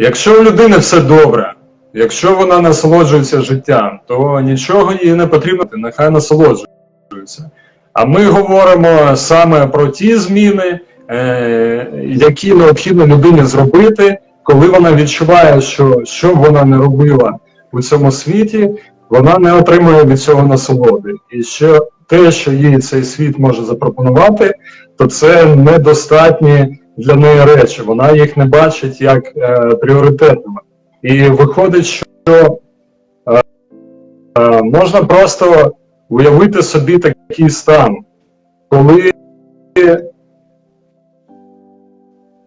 Якщо у людини все добре, якщо вона насолоджується життям, то нічого їй не потрібно, нехай насолоджується. А ми говоримо саме про ті зміни, е, які необхідно людині зробити, коли вона відчуває, що що вона не робила у цьому світі, вона не отримує від цього насолоди. І що те, що їй цей світ може запропонувати, то це недостатні для неї речі. Вона їх не бачить як е, пріоритетними. І виходить, що е, е, можна просто уявити собі такий стан, коли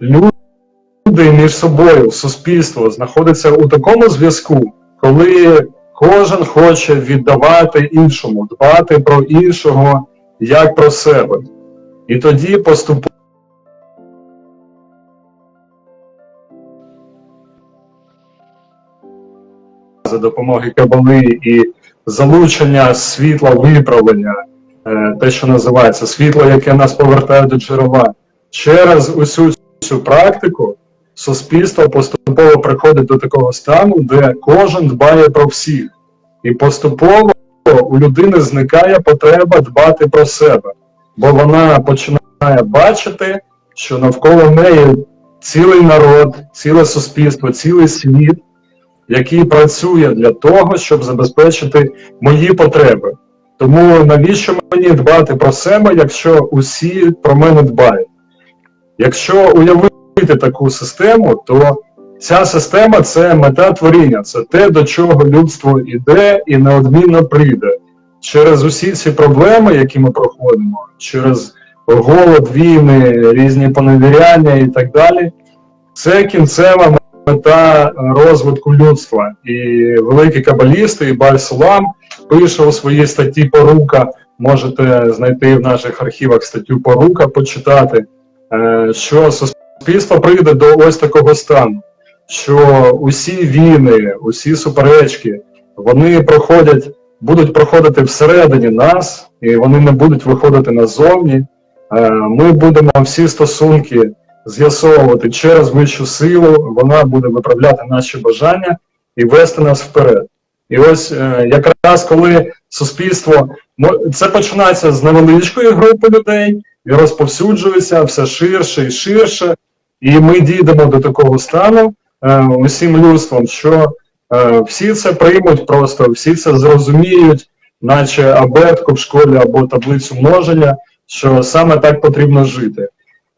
люди між собою, суспільство знаходиться у такому зв'язку, коли кожен хоче віддавати іншому, дбати про іншого як про себе. І тоді поступово за допомогою кабали і залучення світла виправлення, е, те, що називається світло, яке нас повертає до джерела, через усю цю практику суспільство поступово приходить до такого стану, де кожен дбає про всіх. І поступово у людини зникає потреба дбати про себе, бо вона починає бачити, що навколо неї цілий народ, ціле суспільство, цілий світ, який працює для того, щоб забезпечити мої потреби. Тому навіщо мені дбати про себе, якщо усі про мене дбають? Якщо уявити таку систему, то ця система це мета творіння, це те, до чого людство іде і неодмінно прийде. Через усі ці проблеми, які ми проходимо, через голод, війни, різні поневіряння і так далі, це кінцева мета розвитку людства. І великі кабалісти, і Баль Сулам пише у своїй статті Порука, можете знайти в наших архівах статтю Порука, почитати, е, що суспільство прийде до ось такого стану, що усі війни, усі суперечки, вони проходять, будуть проходити всередині нас, і вони не будуть виходити назовні. Е, Ми будемо всі стосунки з'ясовувати через вищу силу, вона буде виправляти наші бажання і вести нас вперед. І ось е, якраз коли суспільство це починається з невеличкої групи людей і розповсюджується все ширше і ширше, і ми дійдемо до такого стану е, усім людством, що е, всі це приймуть просто, всі це зрозуміють, наче абетку в школі або таблицю множення, що саме так потрібно жити.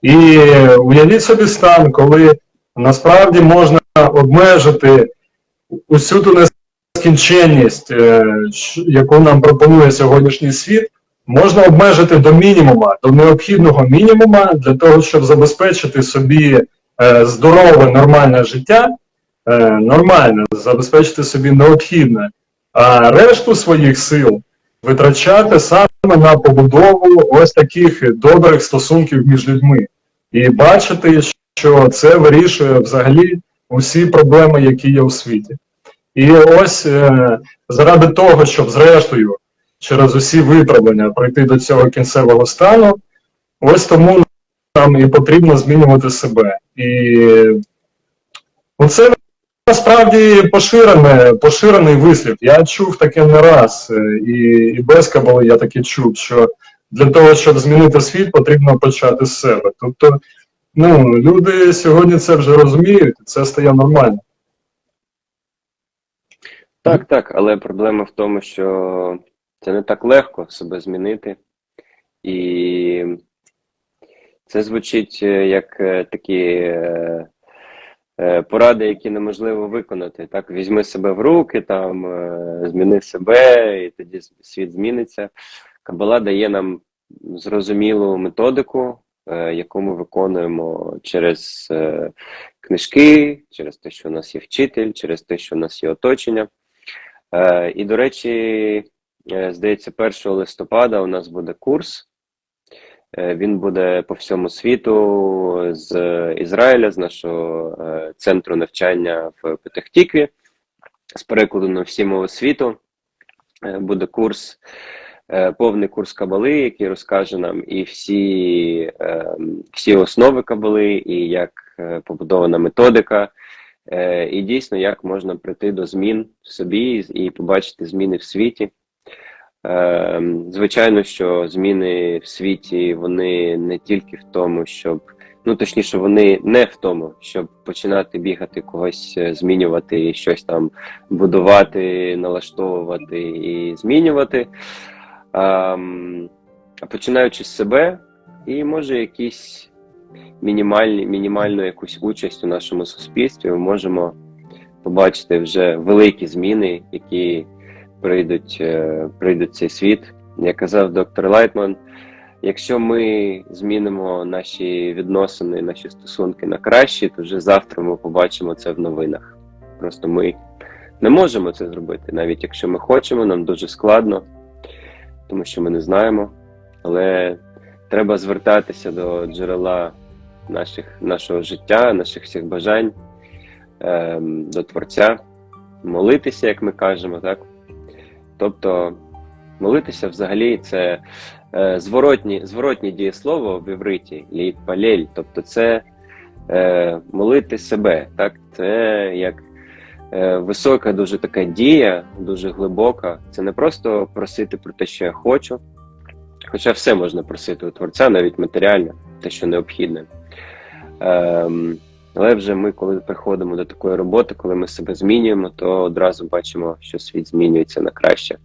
І уявіть собі стан, коли насправді можна обмежити усю ту нескінченність, е, яку нам пропонує сьогоднішній світ, можна обмежити до мінімума, до необхідного мінімума для того, щоб забезпечити собі е, здорове, нормальне життя, е, нормальне, забезпечити собі необхідне, а решту своїх сил витрачати саме на побудову ось таких добрих стосунків між людьми і бачити, що це вирішує взагалі усі проблеми, які є у світі. І ось е, заради того, щоб зрештою через усі виправлення прийти до цього кінцевого стану, ось тому нам і потрібно змінювати себе. І ну, це насправді поширене, поширений вислів. Я чув таке не раз, е, і, і без кабали я таке чув, що для того, щоб змінити світ, потрібно почати з себе. Тобто, ну, люди сьогодні це вже розуміють, і це стає нормально. Так, так, але проблема в тому, що це не так легко себе змінити. І це звучить е, як е, такі е, поради, які неможливо виконати. Так, візьми себе в руки, там, зміни себе, і тоді світ зміниться. Кабала дає нам зрозумілу методику, е, яку ми виконуємо через е, книжки, через те, що у нас є вчитель, через те, що у нас є оточення. Е, І, до речі, здається, 1 листопада у нас буде курс. Він буде по всьому світу з Ізраїля, з нашого центру навчання в Петахтікві, з перекладу на всі мови світу. Буде курс, повний курс кабали, який розкаже нам і всі, е, всі основи кабали, і як е, побудована методика, Е, і дійсно, як можна прийти до змін в собі і побачити зміни в світі. Е, звичайно, що зміни в світі вони не тільки в тому, щоб ну точніше, вони не в тому, щоб починати бігати, когось е, змінювати, і щось там будувати, налаштовувати і змінювати. А, м, а починаючи з себе, і може якісь мінімальні, мінімальну якусь участь у нашому суспільстві, ми можемо побачити вже великі зміни, які прийдуть, е, прийдуть в цей світ. Як казав доктор Лайтман, якщо ми змінимо наші відносини, наші стосунки на кращі, то вже завтра ми побачимо це в новинах. Просто ми не можемо це зробити, навіть якщо ми хочемо, нам дуже складно, тому що ми не знаємо. Але треба звертатися до джерела наших, нашого життя, наших всіх бажань, ем, до Творця, молитися, як ми кажемо, так? Тобто, молитися взагалі це е, зворотні, зворотні дієслово в івриті, літпалель, тобто це е, молити себе, так? Це як е, висока дуже така дія, дуже глибока. Це не просто просити про те, що я хочу, хоча все можна просити у Творця, навіть матеріально, те, що необхідне. Ем, але вже ми, коли приходимо до такої роботи, коли ми себе змінюємо, то одразу бачимо, що світ змінюється на краще.